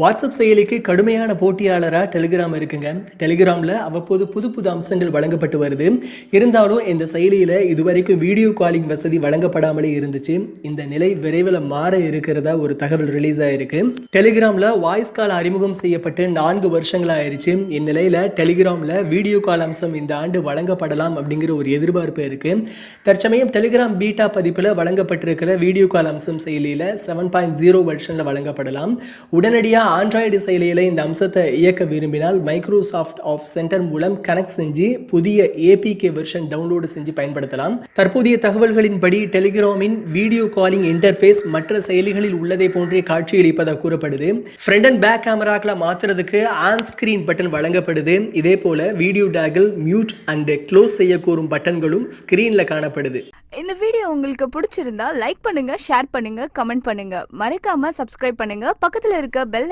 WhatsApp செயலிக்கு கடுமையான போட்டியாளராக Telegram இருக்குங்க. டெலிகிராமில் அவ்வப்போது புது புது அம்சங்கள் வழங்கப்பட்டு வருது. இருந்தாலும் இந்த செயலியில் இதுவரைக்கும் வீடியோ காலிங் வசதி வழங்கப்படாமலே இருந்துச்சு. இந்த நிலை விரைவில் மாற இருக்கிறதா ஒரு தகவல் ரிலீஸ் ஆயிருக்கு. டெலிகிராமில் வாய்ஸ் கால் அறிமுகம் செய்யப்பட்டு நான்கு வருஷங்கள் ஆயிருச்சு. இந்நிலையில் டெலிகிராமில் வீடியோ கால் அம்சம் இந்த ஆண்டு வழங்கப்படலாம் அப்படிங்கிற ஒரு எதிர்பார்ப்பு இருக்குது தற்சமயம் டெலிகிராம் பீட்டா பதிப்பில் வழங்கப்பட்டிருக்கிற வீடியோ கால் அம்சம் செயலியில் செவன் பாயிண்ட் ஜீரோ வெர்ஷனில் வழங்கப்படலாம். உடனடியாக ஆண்ட்ராய்டு செயலியில் இந்த அம்சத்தை இயக்க விரும்பினால் மைக்ரோசாஃப்ட் ஆஃப் சென்டர் மூலம் கனெக்ட் செஞ்சு புதிய ஏபிகே வெர்ஷன் டவுன்லோடு செஞ்சு பயன்படுத்தலாம். தற்போதைய தகவல்களின்படி டெலிகிராமின் வீடியோ காலிங் இன்டர்ஃபேஸ் மற்ற செயலிகளில் உள்ளதை போன்றே காட்சியளிப்பதாக கூறப்படுது. ஃப்ரண்ட் அண்ட் பேக் கேமராக்களை மாற்றுறதுக்கு ஆன் ஸ்கிரீன் பட்டன் வழங்கப்படுது. இதே போல வீடியோ டேகில் மியூட் அண்ட் க்ளோஸ் செய்ய கூறும் பட்டன்களும் ஸ்கிரீனில் காணப்படுது. இந்த வீடியோ உங்களுக்கு பிடிச்சிருந்தா லைக் பண்ணுங்க ஷேர் பண்ணுங்க கமெண்ட் பண்ணுங்க. மறக்காம சப்ஸ்கிரைப் பண்ணுங்க. பக்கத்துல இருக்க பெல்